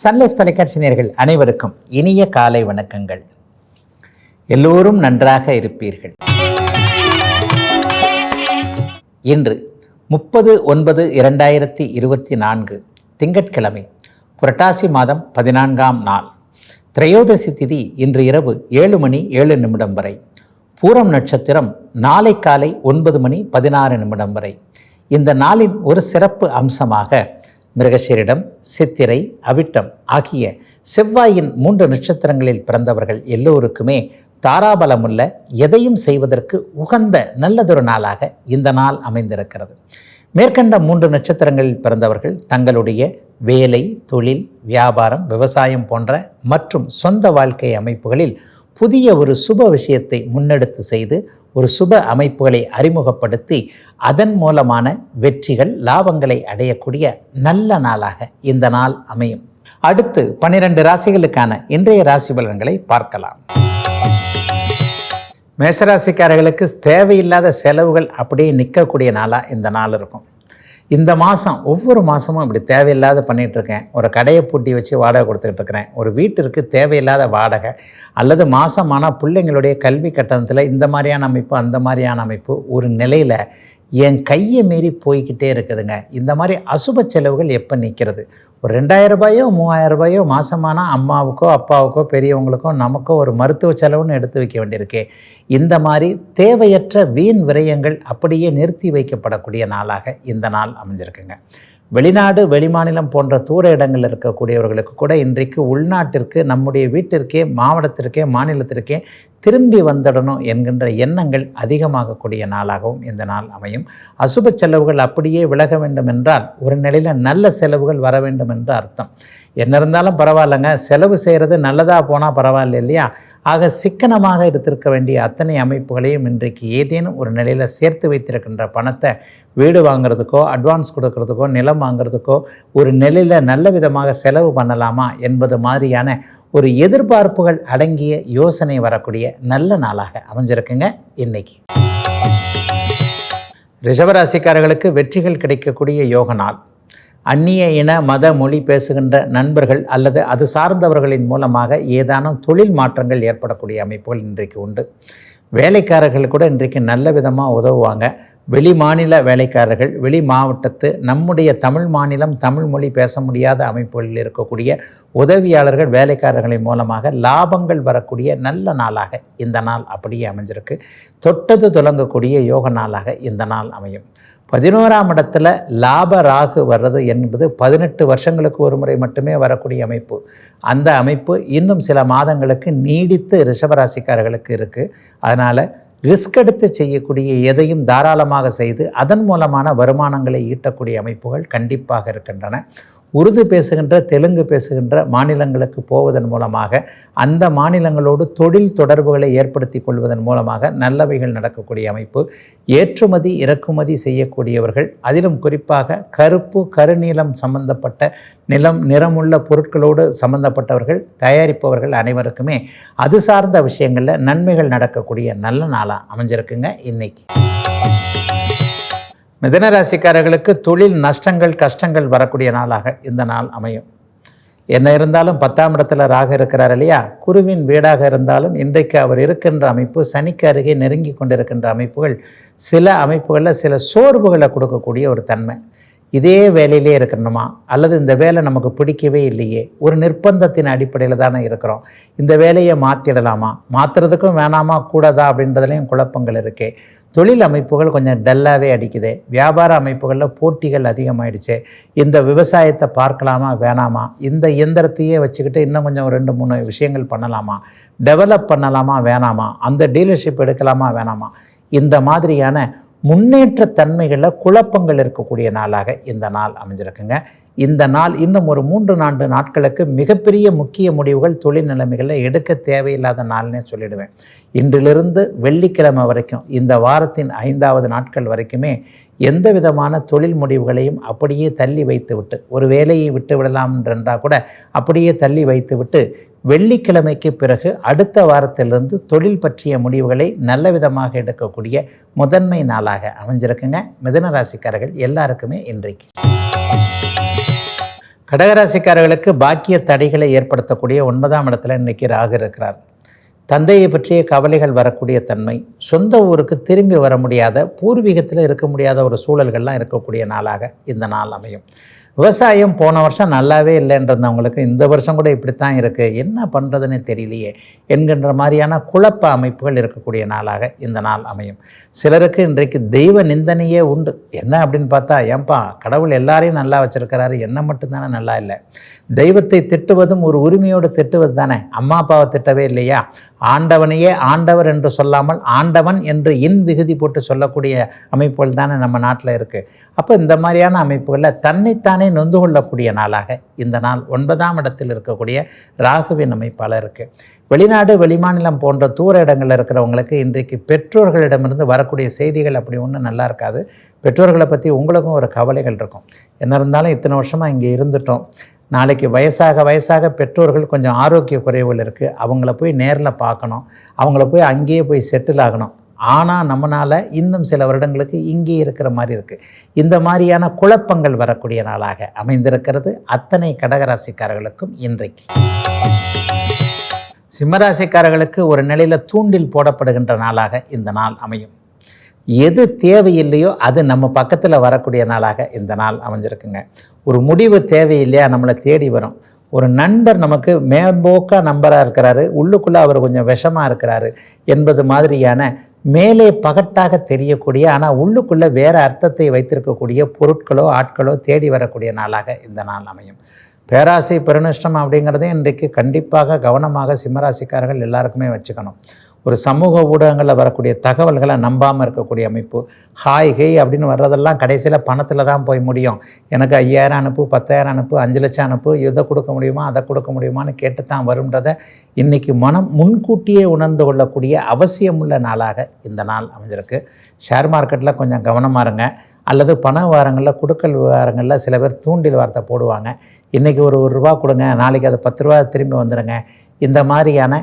Sun Life தொலைக்காட்சி நேயர்கள் அனைவருக்கும் இனிய காலை வணக்கங்கள். எல்லோரும் நன்றாக இருப்பீர்கள். இன்று முப்பது ஒன்பது இரண்டாயிரத்தி இருபத்தி நான்கு திங்கட்கிழமை புரட்டாசி மாதம் பதினான்காம் நாள். திரையோதசி திதி இன்று இரவு ஏழு மணி ஏழு நிமிடம் வரை. பூரம் நட்சத்திரம் நாளை காலை ஒன்பது மணி பதினாறு நிமிடம் வரை. இந்த நாளின் ஒரு சிறப்பு அம்சமாக மிருகசீரிடம் சித்திரை அவிட்டம் ஆகிய செவ்வாயின் மூன்று நட்சத்திரங்களில் பிறந்தவர்கள் எல்லோருக்குமே தாராபலமுள்ள எதையும் செய்வதற்கு உகந்த நல்லதொரு நாளாக இந்த நாள் அமைந்திருக்கிறது. மேற்கண்ட மூன்று நட்சத்திரங்களில் பிறந்தவர்கள் தங்களுடைய வேலை தொழில் வியாபாரம் விவசாயம் போன்ற மற்றும் சொந்த வாழ்க்கை அமைப்புகளில் புதிய ஒரு சுப விஷயத்தை முன்னெடுத்து செய்து ஒரு சுப அமைப்புகளை அறிமுகப்படுத்தி அதன் மூலமான வெற்றிகள் லாபங்களை அடையக்கூடிய நல்ல நாளாக இந்த நாள் அமையும். அடுத்து பன்னிரண்டு ராசிகளுக்கான இன்றைய ராசி பலன்களை பார்க்கலாம். மேஷராசிக்காரர்களுக்கு தேவையில்லாத செலவுகள் அப்படியே நிற்கக்கூடிய நாளாக இந்த நாள் இருக்கும். இந்த மாதம் ஒவ்வொரு மாதமும் இப்படி தேவையில்லாத பண்ணிகிட்டு இருக்கேன். ஒரு கடையை பூட்டி வச்சு வாடகை கொடுத்துக்கிட்டு இருக்கிறேன். ஒரு வீட்டிற்கு தேவையில்லாத வாடகை அல்லது மாதமான பிள்ளைங்களுடைய கல்வி கட்டணத்தில் இந்த மாதிரியான அமைப்பு அந்த மாதிரியான அமைப்பு ஒரு நிலையில் என் கையை மீறி போய்கிட்டே இருக்குதுங்க. இந்த மாதிரி அசுப செலவுகள் எப்போ நிற்கிறது ஒரு ரெண்டாயிரம் ரூபாயோ மூவாயிரம் ரூபாயோ மாதமான அம்மாவுக்கோ அப்பாவுக்கோ பெரியவங்களுக்கோ நமக்கோ ஒரு மருத்துவ செலவுன்னு எடுத்து வைக்க வேண்டியிருக்கே. இந்த மாதிரி தேவையற்ற வீண் விரயங்கள் அப்படியே நிறுத்தி வைக்கப்படக்கூடிய நாளாக இந்த நாள் அமைஞ்சிருக்குங்க. வெளிநாடு வெளிமாநிலம் போன்ற தூர இடங்களில் இருக்கக்கூடியவர்களுக்கு கூட இன்றைக்கு உள்நாட்டிற்கு நம்முடைய வீட்டிற்கே மாவட்டத்திற்கே மாநிலத்திற்கே திரும்பி வந்துடணும் என்கின்ற எண்ணங்கள் அதிகமாகக்கூடிய நாளாகவும் இந்த நாள் அமையும். அசுப செலவுகள் அப்படியே விலக வேண்டும் என்றால் ஒரு நிலையில் நல்ல செலவுகள் வர வேண்டும் என்று அர்த்தம். என்ன இருந்தாலும் பரவாயில்லைங்க. செலவு செய்கிறது நல்லதாக போனால் பரவாயில்ல இல்லையா? ஆக சிக்கனமாக இருந்திருக்க வேண்டிய அத்தனை அமைப்புகளையும் இன்றைக்கு ஏதேனும் ஒரு நிலையில் சேர்த்து வைத்திருக்கின்ற பணத்தை வீடு வாங்குறதுக்கோ அட்வான்ஸ் கொடுக்கறதுக்கோ நிலம் வாங்குறதுக்கோ ஒரு நிலையில் நல்ல விதமாக செலவு பண்ணலாமா என்பது மாதிரியான ஒரு எதிர்பார்ப்புகள் அடங்கிய யோசனை வரக்கூடிய நல்ல நாளாக அமைஞ்சிருக்குங்க இன்னைக்கு. ரிஷபராசிக்காரர்களுக்கு வெற்றிகள் கிடைக்கக்கூடிய யோக நாள். அந்நிய இன மத மொழி பேசுகின்ற நண்பர்கள் அல்லது அது சார்ந்தவர்களின் மூலமாக ஏதானும் தொழில் மாற்றங்கள் ஏற்படக்கூடிய அமைப்புகள் இன்றைக்கு உண்டு. வேலைக்காரர்கள் கூட இன்றைக்கு நல்ல விதமாக உதவுவாங்க. வெளி மாநில வேலைக்காரர்கள் வெளி மாவட்டத்து நம்முடைய தமிழ் மாநிலம் தமிழ் மொழி பேச முடியாத அமைப்புகளில் இருக்கக்கூடிய உதவியாளர்கள் வேலைக்காரர்களின் மூலமாக லாபங்கள் வரக்கூடிய நல்ல நாளாக இந்த நாள் அப்படியே அமைஞ்சிருக்கு. தொட்டது தொடங்கக்கூடிய யோக நாளாக இந்த நாள் அமையும். பதினோராம் இடத்துல லாப ராகு வர்றது என்பது பதினெட்டு வருஷங்களுக்கு ஒரு முறை மட்டுமே வரக்கூடிய அமைப்பு. அந்த அமைப்பு இன்னும் சில மாதங்களுக்கு நீடித்து ரிஷபராசிக்காரர்களுக்கு இருக்குது அதனால் ரிஸ்க் எடுத்து செய்யக்கூடிய எதையும் தாராளமாக செய்து அதன் மூலமான வருமானங்களை ஈட்டக்கூடிய அமைப்புகள் கண்டிப்பாக இருக்கின்றன. உருது பேசுகின்ற தெலுங்கு பேசுகின்ற மாநிலங்களுக்கு போவதன் மூலமாக அந்த மாநிலங்களோடு தொழில் தொடர்புகளை ஏற்படுத்தி கொள்வதன் மூலமாக நல்லவைகள் நடக்கக்கூடிய அமைப்பு ஏற்றுமதி இறக்குமதி செய்யக்கூடியவர்கள் அதிலும் குறிப்பாக கருப்பு கருநீலம் சம்பந்தப்பட்ட நிலம் நிறமுள்ள பொருட்களோடு சம்பந்தப்பட்டவர்கள் தயாரிப்பவர்கள் அனைவருக்குமே அது சார்ந்த விஷயங்களில் நன்மைகள் நடக்கக்கூடிய நல்ல நாளாக அமைஞ்சிருக்குங்க இன்னைக்கு. மிதனராசிக்காரர்களுக்கு தொழில் நஷ்டங்கள் கஷ்டங்கள் வரக்கூடிய நாளாக இந்த நாள் அமையும். என்ன இருந்தாலும் பத்தாம் இடத்துல ராக இருக்கிறார் இல்லையா? குருவின் வீடாக இருந்தாலும் இன்றைக்கு அவர் இருக்கின்ற அமைப்பு சனிக்கு அருகே நெருங்கி கொண்டிருக்கின்ற அமைப்புகள் சில அமைப்புகளில் சில சோர்வுகளை கொடுக்கக்கூடிய ஒரு தன்மை. இதே வேலையிலே இருக்கணுமா? அல்லது இந்த வேலை நமக்கு பிடிக்கவே இல்லையே? ஒரு நிர்பந்தத்தின் அடிப்படையில் தானே இருக்கிறோம். இந்த வேலையை மாற்றிடலாமா மாற்றுறதுக்கும் வேணாமா? கூடாதா? அப்படின்றதுலேயும் குழப்பங்கள் இருக்கே. தொழில் அமைப்புகள் கொஞ்சம் டல்லாகவே அடிக்குது. வியாபார அமைப்புகளில் போட்டிகள் அதிகமாகிடுச்சு இந்த விவசாயத்தை பார்க்கலாமா? வேணாமா? இந்த இயந்திரத்தையே வச்சுக்கிட்டு இன்னும் கொஞ்சம் ரெண்டு மூணு விஷயங்கள் பண்ணலாமா? டெவலப் பண்ணலாமா? வேணாமா? அந்த டீலர்ஷிப் எடுக்கலாமா? வேணாமா? இந்த மாதிரியான முன்னேற்ற தன்மைகளில் குழப்பங்கள் இருக்கக்கூடிய நாளாக இந்த நாள் அமைஞ்சிருக்குங்க. இந்த நாள் இன்னும் ஒரு மூன்று நான்கு நாட்களுக்கு மிகப்பெரிய முக்கிய முடிவுகள் தொழில் நிலைமைகளை எடுக்க தேவையில்லாத நாள்னே சொல்லிடுவேன். இன்றிலிருந்து வெள்ளிக்கிழமை வரைக்கும் இந்த வாரத்தின் ஐந்தாவது நாட்கள் வரைக்குமே எந்த விதமான தொழில் முடிவுகளையும் அப்படியே தள்ளி வைத்துவிட்டு ஒரு வேலையை விட்டு விடலாம் என்றால் கூட அப்படியே தள்ளி வைத்துவிட்டு வெள்ளிக்கிழமைக்கு பிறகு அடுத்த வாரத்திலிருந்து தொழில் பற்றிய முடிவுகளை நல்ல விதமாக எடுக்கக்கூடிய முதன்மை நாளாக அமைஞ்சிருக்குங்க. மிதனராசிக்காரர்கள் எல்லாருக்குமே இன்றைக்கு. கடகராசிக்காரர்களுக்கு பாக்கிய தடைகளை ஏற்படுத்தக்கூடிய ஒன்பதாம் இடத்துல இன்னைக்கு ராகு இருக்கிறார். தந்தையை பற்றிய கவலைகள் வரக்கூடிய தன்மை சொந்த ஊருக்கு திரும்பி வர முடியாத பூர்வீகத்தில் இருக்க முடியாத ஒரு சூழல்கள்லாம் இருக்கக்கூடிய நாளாக இந்த நாள் அமையும். விவசாயம் போன வருஷம் நல்லாவே இல்லைன்றவங்களுக்கு இந்த வருஷம் கூட இப்படித்தான் இருக்குது என்ன பண்ணுறதுன்னு தெரியலையே என்கின்ற மாதிரியான குழப்ப அமைப்புகள் இருக்கக்கூடிய நாளாக இந்த நாள் அமையும். சிலருக்கு இன்றைக்கு தெய்வ நிந்தனையே உண்டு. என்ன அப்படின்னு பார்த்தா ஏன்பா கடவுள் எல்லாரையும் நல்லா வச்சுருக்கிறாரு. என்ன மட்டும்தானே நல்லா இல்லை. தெய்வத்தை திட்டுவதும் ஒரு உரிமையோடு திட்டுவது தானே அம்மா அப்பாவை திட்டவே இல்லையா? ஆண்டவனையே ஆண்டவர் என்று சொல்லாமல் ஆண்டவன் என்று இன் விகுதி போட்டு சொல்லக்கூடிய அமைப்புகள் தானே நம்ம நாட்டில் இருக்குது அப்போ இந்த மாதிரியான அமைப்புகளில் தன்னைத்தானே நொந்து கொள்ளக்கூடிய நாளாக இந்த நாள் ஒன்பதாம் இடத்தில் இருக்கக்கூடிய ராகுவின் அமைப்பால் இருக்குது வெளிநாடு வெளிமாநிலம் போன்ற தூர இடங்களில் இருக்கிறவங்களுக்கு இன்றைக்கு பெற்றோர்களிடமிருந்து வரக்கூடிய செய்திகள் அப்படி ஒன்றும் நல்லா இருக்காது. பெற்றோர்களை பற்றி உங்களுக்கும் ஒரு கவலைகள் இருக்கும். என்ன இருந்தாலும் இத்தனை வருஷமாக இங்கே இருந்துட்டோம். நாளைக்கு வயசாக வயசாக பெற்றோர்கள் கொஞ்சம் ஆரோக்கிய குறைவுகள் இருக்குது அவங்கள போய் நேரில் பார்க்கணும். அவங்கள போய் அங்கேயே போய் செட்டில் ஆகணும். ஆனால் நம்மளால் இன்னும் சில வருடங்களுக்கு இங்கே இருக்கிற மாதிரி இருக்குது இந்த மாதிரியான குழப்பங்கள் வரக்கூடிய நாளாக அமைந்திருக்கிறது. அத்தனை கடகராசிக்காரர்களுக்கும் இன்றைக்கு. சிம்மராசிக்காரர்களுக்கு ஒரு நிலையில் தூண்டில் போடப்படுகின்ற நாளாக இந்த நாள் அமையும். எது தேவையில்லையோ அது நம்ம பக்கத்தில் வரக்கூடிய நாளாக இந்த நாள் அமைஞ்சிருக்குங்க. ஒரு முடிவு தேவையில்லையா நம்மளை தேடி வரும். ஒரு நண்பர் நமக்கு மேம்போக்காக நம்பராக இருக்கிறாரு உள்ளுக்குள்ளே அவர் கொஞ்சம் விஷமாக இருக்கிறாரு என்பது மாதிரியான மேலே பகட்டாக தெரியக்கூடிய ஆனால் உள்ளுக்குள்ளே வேறு அர்த்தத்தை வைத்திருக்கக்கூடிய பொருட்களோ ஆட்களோ தேடி வரக்கூடிய நாளாக இந்த நாள் அமையும். பேராசை பெருநஷ்டம் அப்படிங்கிறதே இன்றைக்கு கண்டிப்பாக கவனமாக சிம்மராசிக்காரர்கள் எல்லாருக்குமே வச்சுக்கணும். ஒரு சமூக ஊடகங்களில் வரக்கூடிய தகவல்களை நம்பாமல் இருக்கக்கூடிய அமைப்பு. ஹாய் ஹெய் அப்படின்னு வர்றதெல்லாம் கடைசியில் பணத்தில் தான் போய் முடியும். எனக்கு ஐயாயிரம் அனுப்பு பத்தாயிரம் அனுப்பு அஞ்சு லட்சம் அனுப்பு இதை கொடுக்க முடியுமா அதை கொடுக்க முடியுமான்னு கேட்டு தான் வரும்ன்றதை இன்றைக்கி மனம் முன்கூட்டியே உணர்ந்து கொள்ளக்கூடிய அவசியமுள்ள நாளாக இந்த நாள் அமைஞ்சிருக்கு. ஷேர் மார்க்கெட்டில் கொஞ்சம் கவனமாக இருங்க. அல்லது பண வாரங்களில் கொடுக்கல் விவகாரங்களில் சில பேர் தூண்டில் வார்த்தை போடுவாங்க. இன்றைக்கி ஒரு ஒரு ரூபா கொடுங்க நாளைக்கு அது பத்து ரூபா திரும்பி வந்துடுங்க இந்த மாதிரியான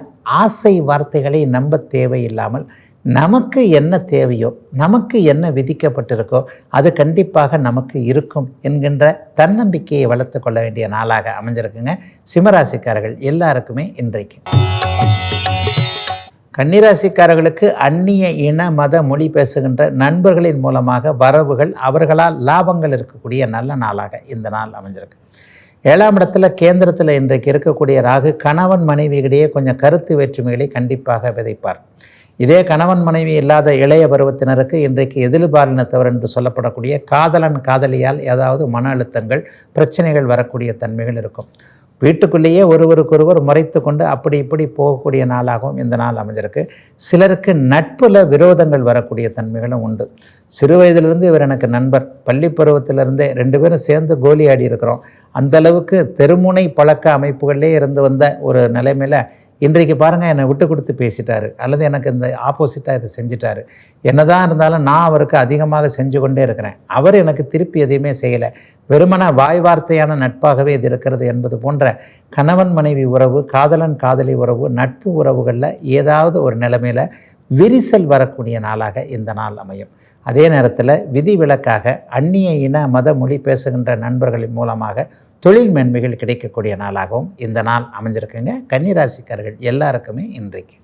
ஆசை வார்த்தைகளை நம்ப தேவையில்லாமல் நமக்கு என்ன தேவையோ நமக்கு என்ன விதிக்கப்பட்டிருக்கோ அது கண்டிப்பாக நமக்கு இருக்கும் என்கின்ற தன்னம்பிக்கையை வளர்த்து கொள்ள வேண்டிய நாளாக அமைஞ்சிருக்குங்க. சிம்மராசிக்காரர்கள் எல்லாருக்குமே இன்றைக்கு. கன்னிராசிக்காரர்களுக்கு அந்நிய இன மத மொழி பேசுகின்ற நண்பர்களின் மூலமாக வரவுகள் அவர்களால் லாபங்கள் இருக்கக்கூடிய நல்ல நாளாக இந்த நாள் அமைஞ்சிருக்கு. ஏழாம் இடத்துல கேந்திரத்தில் இன்றைக்கு இருக்கக்கூடிய ராகு கணவன் மனைவியிடையே கொஞ்சம் கருத்து வேற்றுமைகளை கண்டிப்பாக விதைப்பார். இதே கணவன் மனைவி இல்லாத இளைய பருவத்தினருக்கு இன்றைக்கு எதிர்பாலினத்தவர் என்று சொல்லப்படக்கூடிய காதலன் காதலியால் ஏதாவது மன அழுத்தங்கள் பிரச்சனைகள் வரக்கூடிய தன்மைகள் இருக்கும். வீட்டுக்குள்ளேயே ஒருவருக்கொருவர் முறைத்து கொண்டு அப்படி இப்படி போகக்கூடிய நாளாகவும் இந்த நாள் அமைஞ்சிருக்கு. சிலருக்கு நட்பில் விரோதங்கள் வரக்கூடிய தன்மைகளும் உண்டு. சிறு வயதிலிருந்து இவர் எனக்கு நண்பர். பள்ளி பருவத்திலிருந்தே ரெண்டு பேரும் சேர்ந்து கோலி ஆடி இருக்கிறோம் அந்தளவுக்கு தெருமுனை பழக்க அமைப்புகளிலே இருந்து வந்த ஒரு நிலைமையில் இன்றைக்கு பாருங்கள் என்னை விட்டு கொடுத்து பேசிட்டாரு. அல்லது எனக்கு இந்த ஆப்போசிட்டாக இதை செஞ்சிட்டாரு. என்னதான் இருந்தாலும் நான் அவருக்கு அதிகமாக செஞ்சு கொண்டே இருக்கிறேன். அவர் எனக்கு திருப்பி எதையுமே செய்யலை. வெறுமன வாய் வார்த்தையான நட்பாகவே இது இருக்கிறது என்பது போன்ற கணவன் மனைவி உறவு காதலன் காதலி உறவு நட்பு உறவுகளில் ஏதாவது ஒரு நிலைமையில் விரிசல் வரக்கூடிய நாளாக இந்த நாள் அமையும். அதே நேரத்தில் விதிவிலக்காக அந்நிய இன மத மொழி பேசுகின்ற நண்பர்களின் மூலமாக தொழில் மேன்மைகள் கிடைக்கக்கூடிய நாளாகவும் இந்த நாள் அமைஞ்சிருக்குங்க. கன்னிராசிக்காரர்கள் எல்லாருக்குமே இன்றைக்கு.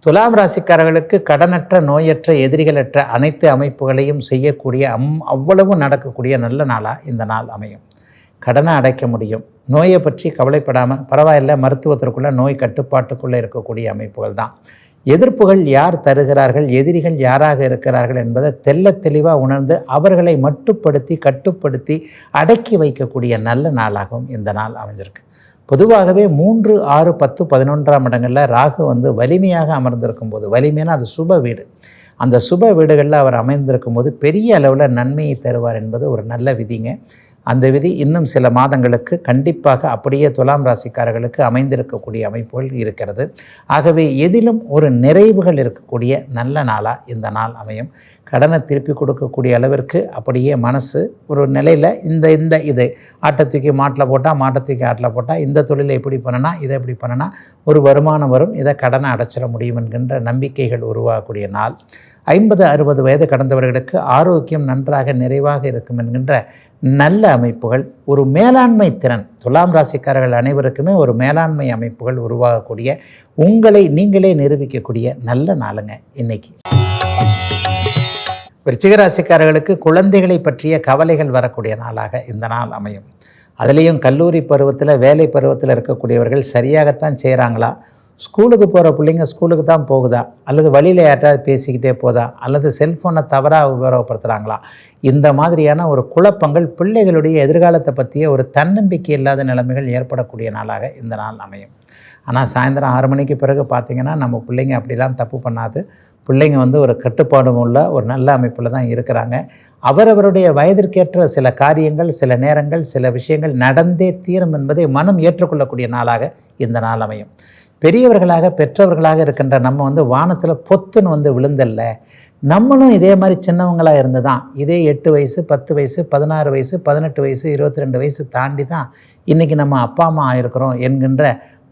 துலாம் ராசிக்காரர்களுக்கு கடனற்ற நோயற்ற எதிரிகளற்ற அனைத்து அமைப்புகளையும் செய்யக்கூடிய அம் அவ்வளவு நடக்கக்கூடிய நல்ல நாளாக இந்த நாள் அமையும். கடனை அடைக்க முடியும். நோயை பற்றி கவலைப்படாமல் பரவாயில்ல மருத்துவத்திற்குள்ளே நோய் கட்டுப்பாட்டுக்குள்ளே இருக்கக்கூடிய அமைப்புகள் தான். எதிர்ப்புகள் யார் தருகிறார்கள் எதிரிகள் யாராக இருக்கிறார்கள் என்பதை தெல்ல தெளிவாக உணர்ந்து அவர்களை மட்டுப்படுத்தி கட்டுப்படுத்தி அடக்கி வைக்கக்கூடிய நல்ல நாளாகவும் இந்த நாள் அமைஞ்சிருக்கு. பொதுவாகவே மூன்று ஆறு பத்து பதினொன்றாம் இடங்களில் ராகு வந்து வலிமையாக அமர்ந்திருக்கும் போது வலிமையான அது சுப வீடு. அந்த சுப வீடுகளில் அவர் அமைந்திருக்கும் போது பெரிய அளவில் நன்மையை தருவார் என்பது ஒரு நல்ல விதிங்க. அந்த விதி இன்னும் சில மாதங்களுக்கு கண்டிப்பாக அப்படியே துலாம் ராசிக்காரர்களுக்கு அமைந்திருக்கக்கூடிய அமைப்புகள் இருக்கிறது. ஆகவே எதிலும் ஒரு நிறைவுகள் இருக்கக்கூடிய நல்ல நாளாக இந்த நாள் அமையும். கடனை திருப்பி கொடுக்கக்கூடிய அளவிற்கு அப்படியே மனசு ஒரு நிலையில் இந்த இந்த இது ஆட்டத்துக்கு மாட்டில் போட்டால் மாட்டத்துக்கு ஆட்டில் போட்டால் இந்த தொழிலை எப்படி பண்ணனா இதை எப்படி பண்ணனா ஒரு வருமானம் வரும் இதை கடனை அடைச்சிட முடியும் என்கின்ற நம்பிக்கைகள் உருவாகக்கூடிய நாள். ஐம்பது அறுபது வயது கடந்தவர்களுக்கு ஆரோக்கியம் நன்றாக நிறைவாக இருக்கும் என்கின்ற நல்ல அமைப்புகள் ஒரு மேலாண்மை திறன். துலாம் ராசிக்காரர்கள் அனைவருக்குமே ஒரு மேலாண்மை அமைப்புகள் உருவாகக்கூடிய உங்களை நீங்களே நிரூபிக்கக்கூடிய நல்ல நாளுங்க இன்னைக்கு. விருச்சிகராசிக்காரர்களுக்கு குழந்தைகளை பற்றிய கவலைகள் வரக்கூடிய நாளாக இந்த நாள் அமையும். அதுலேயும் கல்லூரி பருவத்தில் வேலை பருவத்தில் இருக்கக்கூடியவர்கள் சரியாகத்தான் செய்கிறாங்களா? ஸ்கூலுக்கு போகிற பிள்ளைங்க ஸ்கூலுக்கு தான் போகுதா? அல்லது வழியில் யார்ட்டாவது பேசிக்கிட்டே போதா? அல்லது செல்ஃபோனை தவறாக உபயோகப்படுத்துகிறாங்களா இந்த மாதிரியான ஒரு குழப்பங்கள் பிள்ளைகளுடைய எதிர்காலத்தை பற்றிய ஒரு தன்னம்பிக்கை இல்லாத நிலைமைகள் ஏற்படக்கூடிய நாளாக இந்த நாள் அமையும். ஆனால் சாயந்தரம் ஆறு மணிக்கு பிறகு பார்த்திங்கன்னா நம்ம பிள்ளைங்க அப்படிலாம் தப்பு பண்ணாது. பிள்ளைங்க வந்து ஒரு கட்டுப்பாடும் உள்ள ஒரு நல்ல அமைப்பில் தான் இருக்கிறாங்க. அவரவருடைய வயதிற்கேற்ற சில காரியங்கள் சில நேரங்கள் சில விஷயங்கள் நடந்தே தீரும் என்பதை மனம் ஏற்றுக்கொள்ளக்கூடிய நாளாக இந்த நாள் அமையும். பெரியவர்களாக பெற்றவர்களாக இருக்கின்ற நம்ம வந்து வானத்தில் பொத்துன்னு வந்து விழுந்தல்ல. நம்மளும் இதே மாதிரி சின்னவங்களாக இருந்து தான் இதே எட்டு வயசு பத்து வயசு பதினாறு வயசு பதினெட்டு வயசு இருபத்தி ரெண்டு வயசு தாண்டி தான் இன்றைக்கி நம்ம அப்பா அம்மா ஆயிருக்கிறோம் என்கின்ற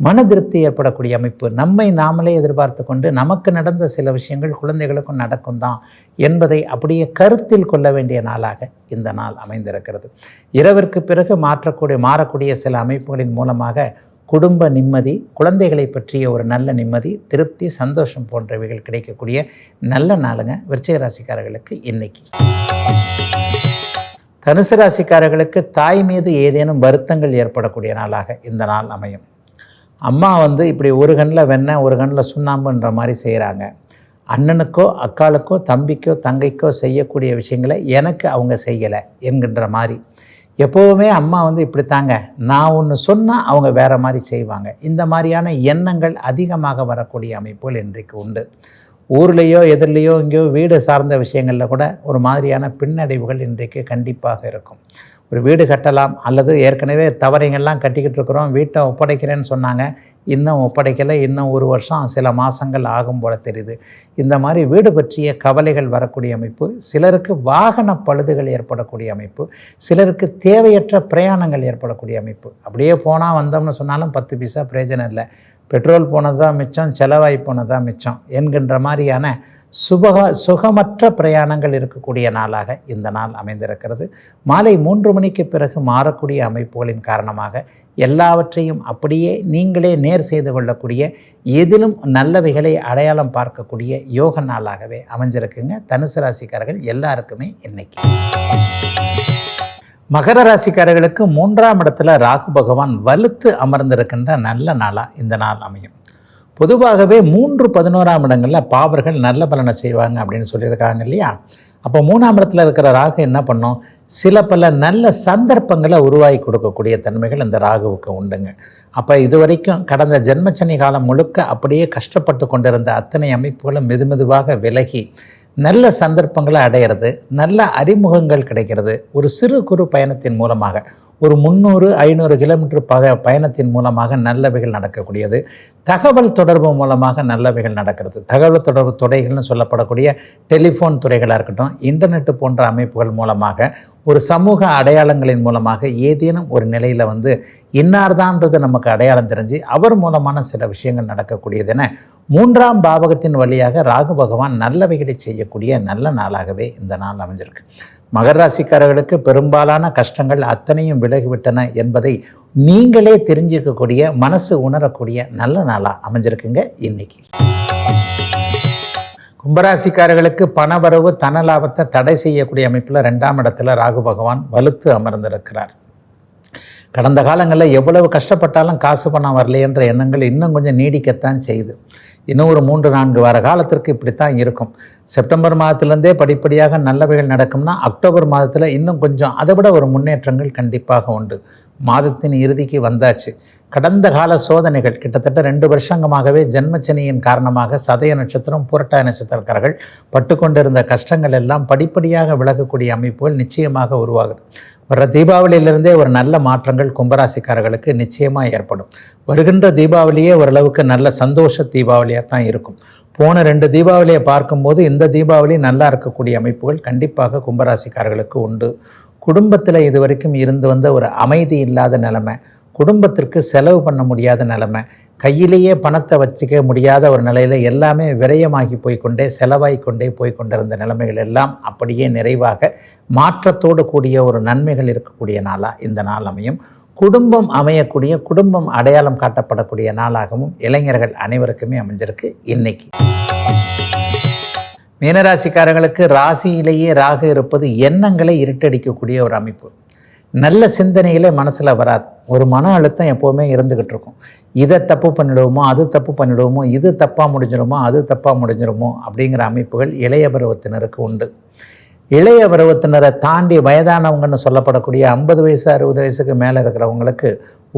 மன திருப்தி ஏற்படக்கூடிய அமைப்பு. நம்மை நாமளே எதிர்பார்த்து கொண்டு நமக்கு நடந்த சில விஷயங்கள் குழந்தைகளுக்கும் நடக்கும் தான் என்பதை அப்படியே கருத்தில் கொள்ள வேண்டிய நாளாக இந்த நாள் அமைந்திருக்கிறது. இரவிற்கு பிறகு மாற்றக்கூடிய மாறக்கூடிய சில அமைப்புகளின் மூலமாக குடும்ப நிம்மதி குழந்தைகளை பற்றிய ஒரு நல்ல நிம்மதி திருப்தி சந்தோஷம் போன்றவைகள் கிடைக்கக்கூடிய நல்ல நாளுங்க விருச்சிக ராசிக்காரர்களுக்கு இன்னைக்கு. தனுசு ராசிக்காரர்களுக்கு தாய் மீது ஏதேனும் வருத்தங்கள் ஏற்படக்கூடிய நாளாக இந்த நாள் அமையும். அம்மா வந்து இப்படி ஒரு கண்ணில் வெண்ணெய் ஒரு கண்ணில் சுண்ணாம்புன்ற மாதிரி செய்கிறாங்க அண்ணனுக்கோ அக்காளுக்கோ தம்பிக்கோ தங்கைக்கோ செய்யக்கூடிய விஷயங்களை எனக்கு அவங்க செய்யலை என்கின்ற மாதிரி எப்போவுமே அம்மா வந்து இப்படி தாங்க நான் ஒன்று சொன்னால் அவங்க வேறு மாதிரி செய்வாங்க. இந்த மாதிரியான எண்ணங்கள் அதிகமாக வரக்கூடிய அமைப்புகள் இன்றைக்கு உண்டு. ஊர்லேயோ எதிர்லேயோ எங்கேயோ வீடு சார்ந்த விஷயங்களில் கூட ஒரு மாதிரியான பின்னடைவுகள் இன்றைக்கு கண்டிப்பாக இருக்கும். ஒரு வீடு கட்டலாம் அல்லது ஏற்கனவே தவறைங்கள்லாம் கட்டிக்கிட்டு இருக்கிறோம் வீட்டை ஒப்படைக்கிறேன்னு சொன்னாங்க. இன்னும் ஒப்படைக்கலை இன்னும் ஒரு வருஷம் சில மாதங்கள் ஆகும் போல தெரியுது. இந்த மாதிரி வீடு பற்றிய கவலைகள் வரக்கூடிய அமைப்பு சிலருக்கு வாகன பழுதுகள் ஏற்படக்கூடிய அமைப்பு சிலருக்கு தேவையற்ற பிரயாணங்கள் ஏற்படக்கூடிய அமைப்பு. அப்படியே போனால் வந்தோம்னு சொன்னாலும் பத்து பைசா பிரயோஜனம் இல்லை. பெட்ரோல் போனது தான் மிச்சம் செலவாகி போனது தான் மிச்சம் என்கின்ற மாதிரியான சுபக சுகமற்ற பிரயாணங்கள் இருக்கக்கூடிய நாளாக இந்த நாள் அமைந்திருக்கிறது. மாலை மூன்று மணிக்கு பிறகு மாறக்கூடிய அமைப்புகளின் காரணமாக எல்லாவற்றையும் அப்படியே நீங்களே நேர் செய்து கொள்ளக்கூடிய எதிலும் நல்லவைகளை அடையாளம் பார்க்கக்கூடிய யோக நாளாகவே அமைஞ்சிருக்குங்க. தனுசு ராசிக்காரர்கள் எல்லாருக்குமே இன்னைக்கு. மகர ராசிக்காரர்களுக்கு மூன்றாம் இடத்துல ராகு பகவான் வலுத்து அமர்ந்திருக்கின்ற நல்ல நாளாக இந்த நாள் அமையும். பொதுவாகவே மூன்று பதினோராம் இடங்களில் பாவர்கள் நல்ல பலனை செய்வாங்க அப்படின்னு சொல்லியிருக்காங்க இல்லையா? அப்போ மூணாம் இடத்துல இருக்கிற ராகு என்ன பண்ணும்? சில பல நல்ல சந்தர்ப்பங்களை உருவாக்கி கொடுக்கக்கூடிய தன்மைகள் இந்த ராகுவுக்கு உண்டுங்க. அப்போ இது வரைக்கும் கடந்த ஜென்மச்சனி காலம் முழுக்க அப்படியே கஷ்டப்பட்டு கொண்டிருந்த அத்தனை அமைப்புகளும் மெதுமெதுவாக விலகி நல்ல சந்தர்ப்பங்களை அடையிறது நல்ல அறிமுகங்கள் கிடைக்கிறது ஒரு சிறு குறு பயணத்தின் மூலமாக ஒரு முந்நூறு ஐநூறு கிலோமீட்டர் பக பயணத்தின் மூலமாக நல்லவைகள் நடக்கக்கூடியது. தகவல் தொடர்பு மூலமாக நல்லவைகள் நடக்கிறது. தகவல் தொடர்பு துறைகள்னு சொல்லப்படக்கூடிய டெலிஃபோன் துறைகளாக இருக்கட்டும் இன்டர்நெட் போன்ற அமைப்புகள் மூலமாக ஒரு சமூக அடையாளங்களின் மூலமாக ஏதேனும் ஒரு நிலையில் வந்து இன்னார்தான்றது நமக்கு அடையாளம் தெரிஞ்சு அவர் மூலமான சில விஷயங்கள் நடக்கக்கூடியது என மூன்றாம் பாவகத்தின் வழியாக ராகு பகவான் நல்லவைகளை செய்யக்கூடிய நல்ல நாளாகவே இந்த நாள் அமைஞ்சிருக்கு. மகர ராசிக்காரர்களுக்கு பெரும்பாலான கஷ்டங்கள் அத்தனையும் விலகிவிட்டன என்பதை நீங்களே தெரிஞ்சுக்கக்கூடிய மனசு உணரக்கூடிய நல்ல நாளாக அமைஞ்சிருக்குங்க இன்னைக்கு. கும்பராசிக்காரர்களுக்கு பணவரவு தன லாபத்தை தடை செய்யக்கூடிய அமைப்பில் ரெண்டாம் இடத்துல ராகு பகவான் வலுத்து அமர்ந்திருக்கிறார். கடந்த காலங்களில் எவ்வளவு கஷ்டப்பட்டாலும் காசு பணம் வரலையென்ற எண்ணங்கள் இன்னும் கொஞ்சம் நீடிக்கத்தான் செய்யுது. இன்னும் ஒரு மூன்று நான்கு வார காலத்திற்கு இப்படித்தான் இருக்கும். செப்டம்பர் மாதத்துலேருந்தே படிப்படியாக நல்லவைகள் நடக்கும்னா அக்டோபர் மாதத்தில் இன்னும் கொஞ்சம் அதை விட ஒரு முன்னேற்றங்கள் கண்டிப்பாக உண்டு. மாதத்தின் இறுதிக்கு வந்தாச்சு. கடந்த கால சோதனைகள் கிட்டத்தட்ட ரெண்டு வருஷங்கமாகவே ஜென்மச்சனியின் காரணமாக சதய நட்சத்திரம் புரட்டாய நட்சத்திரக்காரர்கள் பட்டு கொண்டிருந்த கஷ்டங்கள் எல்லாம் படிப்படியாக விலகக்கூடிய அமைப்புகள் நிச்சயமாக உருவாகுது. வர தீபாவளியிலிருந்தே ஒரு நல்ல மாற்றங்கள் கும்பராசிக்காரர்களுக்கு நிச்சயமாக ஏற்படும். வருகின்ற தீபாவளியே ஓரளவுக்கு நல்ல சந்தோஷ தீபாவளியாக தான் இருக்கும். போன ரெண்டு தீபாவளியை பார்க்கும்போது இந்த தீபாவளி நல்லா இருக்கக்கூடிய அமைப்புகள் கண்டிப்பாக கும்பராசிக்காரர்களுக்கு உண்டு. குடும்பத்தில் இது வரைக்கும் இருந்து வந்த ஒரு அமைதி இல்லாத நிலைமை குடும்பத்திற்கு செலவு பண்ண முடியாத நிலைமை. கையிலேயே பணத்தை வச்சுக்க முடியாத ஒரு நிலையில் எல்லாமே விரயமாகி போய்க்கொண்டே செலவாகி கொண்டே போய்கொண்டிருந்த நிலைமைகள் எல்லாம் அப்படியே நிறைவாக மாற்றத்தோடு கூடிய ஒரு நன்மைகள் இருக்கக்கூடிய நாளாக இந்த நாள் அமையும். குடும்பம் அமையக்கூடிய குடும்பம் அடையாளம் காட்டப்படக்கூடிய நாளாகவும் இளைஞர்கள் அனைவருக்குமே அமைஞ்சிருக்கு இன்னைக்கு. மீனராசிக்காரர்களுக்கு ராசியிலேயே ராகு இருப்பது எண்ணங்களை இருட்டடிக்கக்கூடிய ஒரு அமைப்பு. நல்ல சிந்தனைகளே மனசில் வராது. ஒரு மன அழுத்தம் எப்போவுமே இருந்துக்கிட்டு இருக்கும். இதை தப்பு பண்ணிடுவோமோ அது தப்பு பண்ணிடுவோமோ இது தப்பாக முடிஞ்சிடுமோ அது தப்பாக முடிஞ்சிடுமோ அப்படிங்கிற அமைப்புகள் இளைய பருவத்தினருக்கு உண்டு. இளைய பருவத்தினரை தாண்டி வயதானவங்கன்னு சொல்லப்படக்கூடிய ஐம்பது வயசு அறுபது வயசுக்கு மேலே இருக்கிறவங்களுக்கு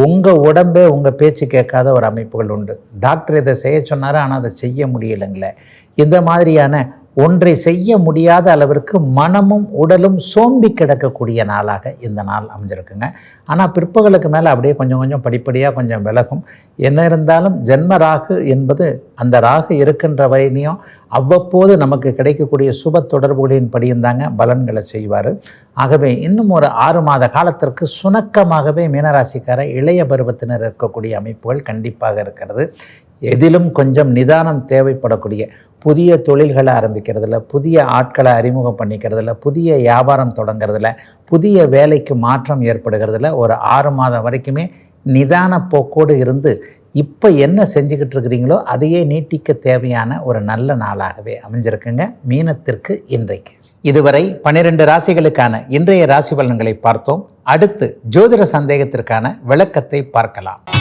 உங்கள் உடம்பே உங்கள் பேச்சு கேட்காத ஒரு அமைப்புகள் உண்டு. டாக்டர் இதை செய்ய சொன்னார் ஆனால் அதை செய்ய முடியலைங்களே. இந்த மாதிரியான ஒன்றை செய்ய முடியாத அளவிற்கு மனமும் உடலும் சோம்பி கிடக்கக்கூடிய நாளாக இந்த நாள் அமைஞ்சிருக்குங்க. ஆனால் பிற்பகலுக்கு மேலே அப்படியே கொஞ்சம் கொஞ்சம் படிப்படியாக கொஞ்சம் விலகும். என்ன இருந்தாலும் ஜென்ம ராகு என்பது அந்த ராகு இருக்கின்ற வரையிலையும் அவ்வப்போது நமக்கு கிடைக்கக்கூடிய சுப தொடர்புகளின் படியும் தாங்க பலன்களை செய்வார். ஆகவே இன்னும் ஒரு ஆறு மாத காலத்திற்கு சுணக்கமாகவே மீனராசிக்கார இளைய பருவத்தினர் இருக்கக்கூடிய அமைப்புகள் கண்டிப்பாக இருக்கிறது. எதிலும் கொஞ்சம் நிதானம் தேவைப்படக்கூடிய புதிய தொழில்களை ஆரம்பிக்கிறதுல புதிய ஆட்களை அறிமுகம் பண்ணிக்கிறதுல புதிய வியாபாரம் தொடங்கிறதுல புதிய வேலைக்கு மாற்றம் ஏற்படுகிறதுல ஒரு ஆறு மாதம் வரைக்குமே நிதான போக்கோடு இருந்து இப்போ என்ன செஞ்சுக்கிட்டு இருக்கிறீங்களோ அதையே நீட்டிக்க தேவையான ஒரு நல்ல நாளாகவே அமைஞ்சிருக்குங்க. மீனத்திற்கு இன்றைக்கு. இதுவரை பன்னிரெண்டு ராசிகளுக்கான இன்றைய ராசி பலன்களை பார்த்தோம். அடுத்து ஜோதிட சந்தேகத்திற்கான விளக்கத்தை பார்க்கலாம்.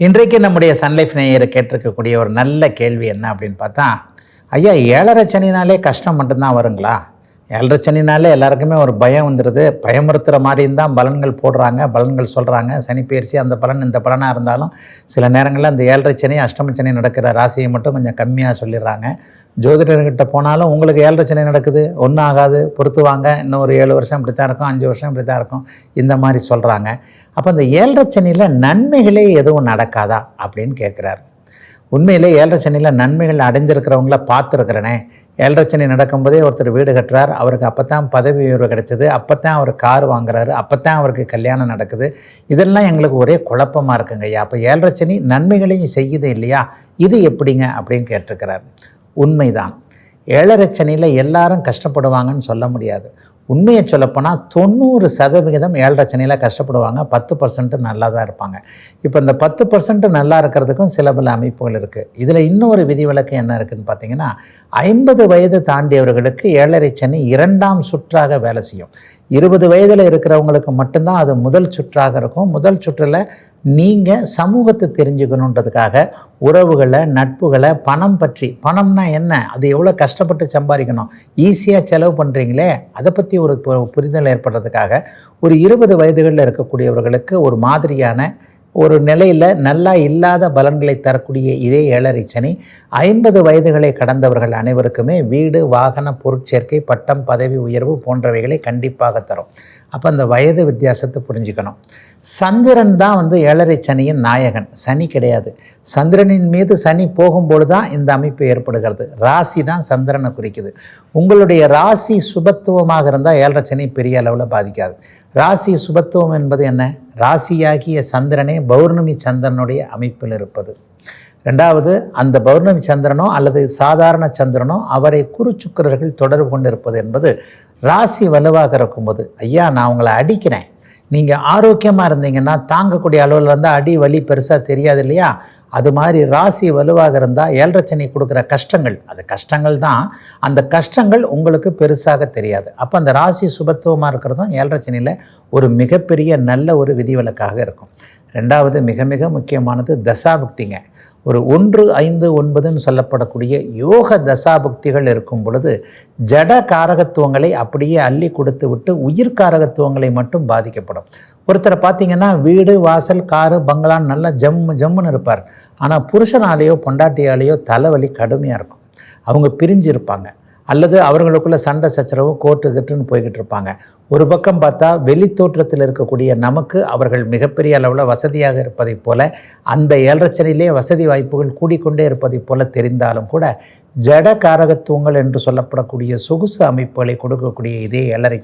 இன்றைக்கு நம்முடைய சன்லைஃப் நேயரை கேட்டிருக்கக்கூடிய ஒரு நல்ல கேள்வி என்ன அப்படின்னு பார்த்தா ஐயா ஏழரை சனினாலே கஷ்டம் மட்டும்தான் வருங்களா? ஏழரை சனினாலே எல்லாருக்குமே ஒரு பயம் வந்துடுது பயமுறுத்துகிற மாதிரியும் தான் பலன்கள் போடுறாங்க பலன்கள் சொல்கிறாங்க சனி பயிற்சி அந்த பலன் இந்த பலனாக இருந்தாலும் சில நேரங்களில் அந்த ஏழரை சனி அஷ்டம சனி நடக்கிற ராசியை மட்டும் கொஞ்சம் கம்மியாக சொல்லிடுறாங்க. ஜோதிடர்கிட்ட போனாலும் உங்களுக்கு ஏழரை சனி நடக்குது ஒன்றும் ஆகாது பொறுத்து வாங்க. இன்னும் ஒரு ஏழு வருஷம் இப்படி தான் இருக்கும் அஞ்சு வருஷம் இப்படி தான் இருக்கும். இந்த மாதிரி சொல்கிறாங்க அப்போ அந்த ஏழரை சனியில் நன்மைகளே எதுவும் நடக்காதா அப்படின்னு கேட்குறாரு உண்மையிலே ஏழரை சனியில் நன்மைகள் அடைஞ்சிருக்கிறவங்கள பார்த்துருக்குறேனே. ஏழரச்சனை நடக்கும்போதே ஒருத்தர் வீடு கட்டுறார். அவருக்கு அப்போ தான் பதவி உயர்வு கிடச்சிது. அப்போ தான் அவர் கார் வாங்குறாரு. அப்போ தான் அவருக்கு கல்யாணம் நடக்குது. இதெல்லாம் எங்களுக்கு ஒரே குழப்பமாக இருக்குங்க ஐயா. அப்போ ஏழரச்சனி நன்மைகளையும் செய்யுது இல்லையா? இது எப்படிங்க அப்படின்னு கேட்டிருக்கிறார். உண்மைதான். ஏழரச்சனையில் எல்லாரும் கஷ்டப்படுவாங்கன்னு சொல்ல முடியாது. உண்மையை சொல்லப்போனால் தொண்ணூறு சதவிகிதம் ஏழரை சனியில் கஷ்டப்படுவாங்க. பத்து பர்சன்ட் நல்லா தான் இருப்பாங்க. இப்போ இந்த பத்து பர்சன்ட் நல்லா இருக்கிறதுக்கும் சில பல அமைப்புகள் இருக்குது இதில் இன்னொரு விதிவிலக்கு என்ன இருக்குதுன்னு பார்த்தீங்கன்னா ஐம்பது வயது தாண்டியவர்களுக்கு ஏழரை சனி இரண்டாம் சுற்றாக வேலை செய்யும். இருபது வயதில் இருக்கிறவங்களுக்கு மட்டும்தான் அது முதல் சுற்றாக இருக்கும். முதல் சுற்றில் நீங்கள் சமூகத்தை தெரிஞ்சுக்கணுன்றதுக்காக உறவுகளை நட்புகளை பணம் பற்றி பணம்னா என்ன? அது எவ்வளோ கஷ்டப்பட்டு சம்பாதிக்கணும்? ஈஸியாக செலவு பண்ணுறீங்களே அதை பற்றி ஒரு புரிதல் ஏற்படுறதுக்காக ஒரு இருபது வயதுகளில் இருக்கக்கூடியவர்களுக்கு ஒரு மாதிரியான ஒரு நிலையில் நல்லா இல்லாத பலன்களை தரக்கூடிய இதே ஏழரை சனி ஐம்பது வயதுகளை கடந்தவர்கள் அனைவருக்குமே வீடு வாகன பொருட்சேர்க்கை பட்டம் பதவி உயர்வு போன்றவைகளை கண்டிப்பாக தரும். அப்போ அந்த வயது வித்தியாசத்தை புரிஞ்சுக்கணும். சந்திரன் தான் வந்து ஏழரை சனியின் நாயகன். சனி கிடையாது. சந்திரனின் மீது சனி போகும்பொழுது தான் இந்த அமைப்பு ஏற்படுகிறது. ராசி தான் சந்திரனை குறிக்குது. உங்களுடைய ராசி சுபத்துவமாக இருந்தால் ஏழரை சனி பெரிய அளவில் பாதிக்காது. ராசி சுபத்துவம் என்பது என்ன? ராசியாகிய சந்திரனே பௌர்ணமி சந்திரனுடைய அமைப்பில் இருப்பது. ரெண்டாவது அந்த பௌர்ணமி சந்திரனோ அல்லது சாதாரண சந்திரனோ அவரை குறுச்சுக்கரர்கள் தொடர்பு கொண்டு இருப்பது என்பது ராசி வலுவாக இருக்கும்போது ஐயா நான் உங்களை அடிக்கிறேன். நீங்கள் ஆரோக்கியமாக இருந்தீங்கன்னா தாங்கக்கூடிய அளவில் இருந்தால் அடி வலி பெருசாக தெரியாது இல்லையா? அது மாதிரி ராசி வலுவாக இருந்தால் ஏழரச்சனை கொடுக்குற கஷ்டங்கள் அது கஷ்டங்கள் தான். அந்த கஷ்டங்கள் உங்களுக்கு பெருசாக தெரியாது. அப்போ அந்த ராசி சுபத்துவமாக இருக்கிறதும் ஏழரச்சனையில் ஒரு மிகப்பெரிய நல்ல ஒரு விதிவிலக்காக இருக்கும். ரெண்டாவது மிக மிக முக்கியமானது தசாபுக்திங்க. ஒரு ஒன்று ஐந்து ஒன்பதுன்னு சொல்லப்படக்கூடிய யோக தசாபக்திகள் இருக்கும் பொழுது ஜட காரகத்துவங்களை அப்படியே அள்ளி கொடுத்து விட்டு உயிர் காரகத்துவங்களை மட்டும் பாதிக்கப்படும். ஒருத்தரை பார்த்தீங்கன்னா வீடு வாசல் காரு பங்களான்னு நல்லா ஜம்மு ஜம்முன்னு இருப்பார். ஆனால் புருஷனாலேயோ பொண்டாட்டியாலேயோ தலைவலி கடுமையாக இருக்கும். அவங்க பிரிஞ்சு இருப்பாங்க அல்லது அவர்களுக்குள்ள சண்டை சச்சரவு கோர்ட்டு கிட்டுன்னு போய்கிட்டு இருப்பாங்க. ஒரு பக்கம் பார்த்தா வெளி தோற்றத்தில் இருக்கக்கூடிய நமக்கு அவர்கள் மிகப்பெரிய அளவில் வசதியாக இருப்பதைப் போல அந்த ஏழரச்சனையிலே வசதி வாய்ப்புகள் கூடிக்கொண்டே இருப்பதைப் போல தெரிந்தாலும் கூட ஜட காரகத்துவங்கள் என்று சொல்லப்படக்கூடிய சொகுசு அமைப்புகளை கொடுக்கக்கூடிய இதே ஏழரை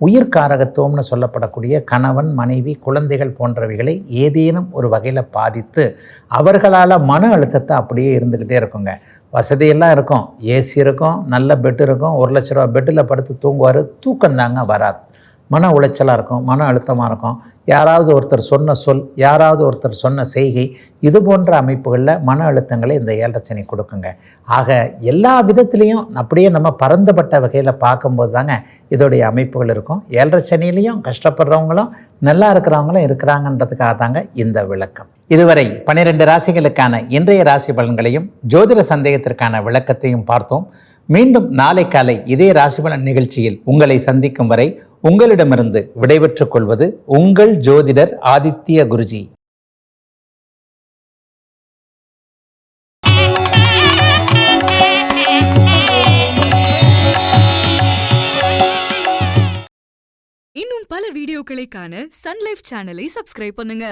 உயிர் காரகத்துவம்னு சொல்லப்படக்கூடிய கணவன் மனைவி குழந்தைகள் போன்றவைகளை ஏதேனும் ஒரு வகையில் பாதித்து அவர்களால் மன அழுத்தத்தை அப்படியே இருந்துக்கிட்டே இருக்குங்க. வசதியெல்லாம் இருக்கும். ஏசி இருக்கும் நல்ல பெட் இருக்கும். ஒரு லட்ச ரூபா பெட்டில் படுத்து தூங்குவார். தூக்கம் தாங்க வராது. மன உளைச்சலாக இருக்கும் மன அழுத்தமாக இருக்கும். யாராவது ஒருத்தர் சொன்ன சொல் யாராவது ஒருத்தர் சொன்ன செய்கை இது போன்ற அமைப்புகளில் மன அழுத்தங்களை இந்த ஏழரச்சனை கொடுக்குங்க. ஆக எல்லா விதத்துலேயும் அப்படியே நம்ம பரந்துபட்ட வகையில் பார்க்கும்போது தாங்க இதோடைய அமைப்புகள் இருக்கும். ஏழரச்சனையிலையும் கஷ்டப்படுறவங்களும் நல்லா இருக்கிறவங்களும் இருக்கிறாங்கன்றதுக்காக தாங்க இந்த விளக்கம். இதுவரை பன்னிரெண்டு ராசிகளுக்கான இன்றைய ராசி பலன்களையும் ஜோதிட சந்தேகத்திற்கான விளக்கத்தையும் பார்த்தோம். மீண்டும் நாளை காலை இதே ராசிபலன் நிகழ்ச்சியில் உங்களை சந்திக்கும் வரை உங்களிடமிருந்து விடைபெற்றுக் கொள்வது உங்கள் ஜோதிடர் ஆதித்ய குருஜி. இன்னும் பல வீடியோக்களை காண சன்லைஃப் சேனலை சப்ஸ்கிரைப் பண்ணுங்க.